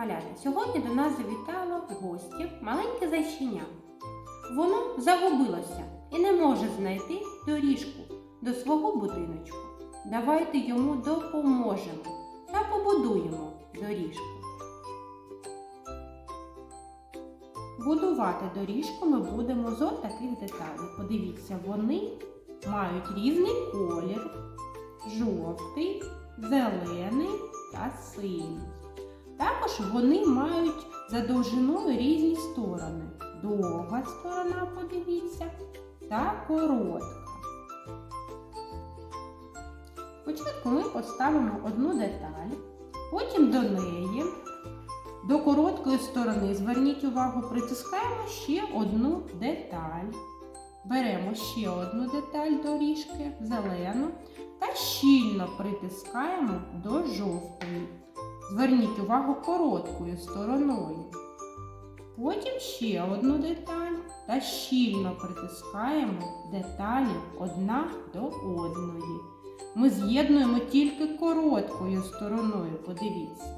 Малята, сьогодні до нас завітало в гості маленьке зайчиня. Воно загубилося і не може знайти доріжку до свого будиночку. Давайте йому допоможемо та побудуємо доріжку. Будувати доріжку ми будемо з таких деталей. Подивіться, вони мають різний колір, жовтий, зелений та синій. Також вони мають за довжиною різні сторони. Довга сторона, подивіться, та коротка. Спочатку ми поставимо одну деталь, потім до неї, до короткої сторони, зверніть увагу, притискаємо ще одну деталь. Беремо ще одну деталь доріжки, зелену, та щільно притискаємо до жовтої. Зверніть увагу короткою стороною. Потім ще одну деталь та щільно притискаємо деталі одна до одної. Ми з'єднуємо тільки короткою стороною, подивіться.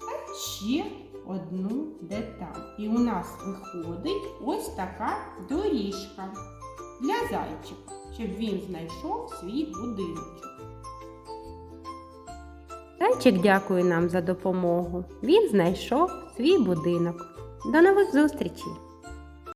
Та ще одну деталь. І у нас виходить ось така доріжка для зайчика, щоб він знайшов свій будиночок. Зайчик дякує нам за допомогу. Він знайшов свій будинок. До нових зустрічей!